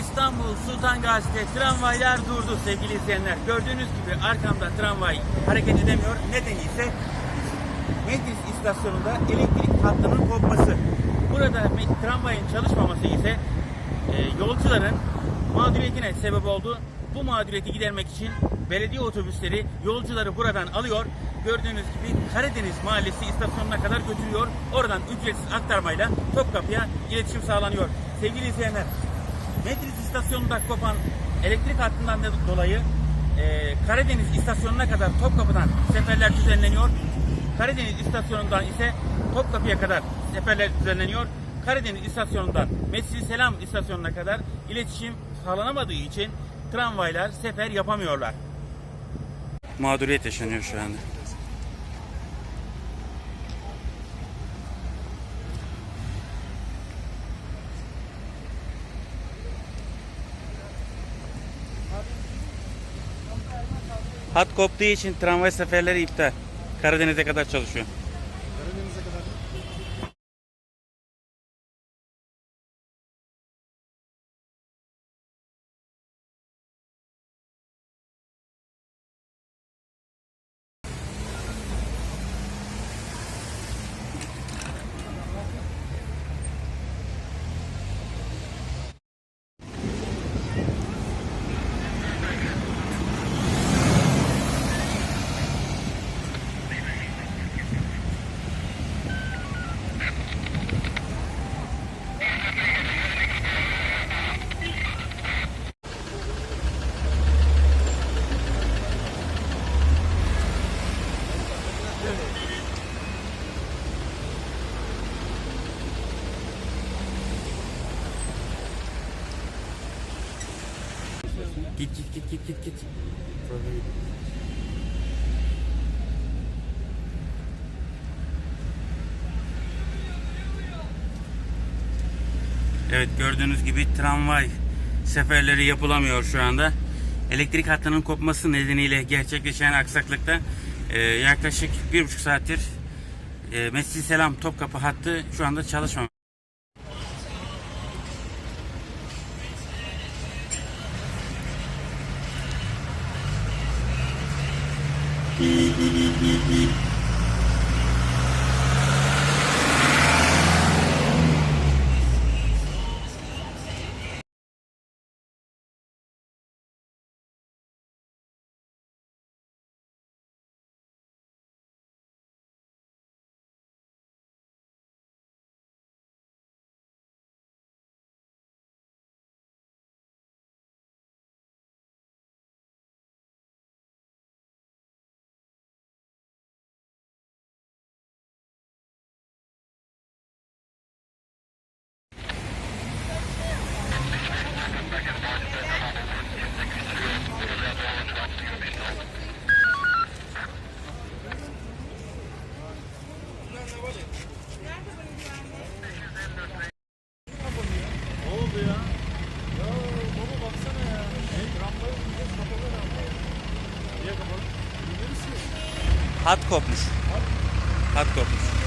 İstanbul Sultan Gazi'de tramvaylar durdu sevgili izleyenler. Gördüğünüz gibi arkamda tramvay hareket edemiyor. Nedeni ise Metris istasyonunda elektrik hattının kopması. Burada tramvayın çalışmaması ise e, yolcuların mağduriyetine sebep oldu. Bu mağduriyeti gidermek için belediye otobüsleri yolcuları buradan alıyor. Gördüğünüz gibi Karadeniz Mahallesi istasyonuna kadar götürüyor. Oradan ücretsiz aktarmayla Topkapı'ya iletişim sağlanıyor. Sevgili izleyenler, Metris istasyonunda kopan elektrik hattından dolayı e, Karadeniz istasyonuna kadar Topkapı'dan seferler düzenleniyor. Karadeniz istasyonundan ise Topkapı'ya kadar seferler düzenleniyor. Karadeniz istasyonundan Mescid-i Selam istasyonuna kadar iletişim sağlanamadığı için tramvaylar sefer yapamıyorlar. Mağduriyet yaşanıyor şu anda. Hat koptuğu için tramvay seferleri iptal. Karadeniz'e kadar çalışıyor. Karadeniz'e kadar mı? Git git git git git git. Evet gördüğünüz gibi tramvay seferleri yapılamıyor şu anda. Elektrik hattının kopması nedeniyle gerçekleşen aksaklıkta e, yaklaşık bir buçuk saattir e, Mescid-i Selam Topkapı hattı şu anda çalışmıyor. ねえねえねえねえねえ。Hat kopmuş. Hat kopmuş.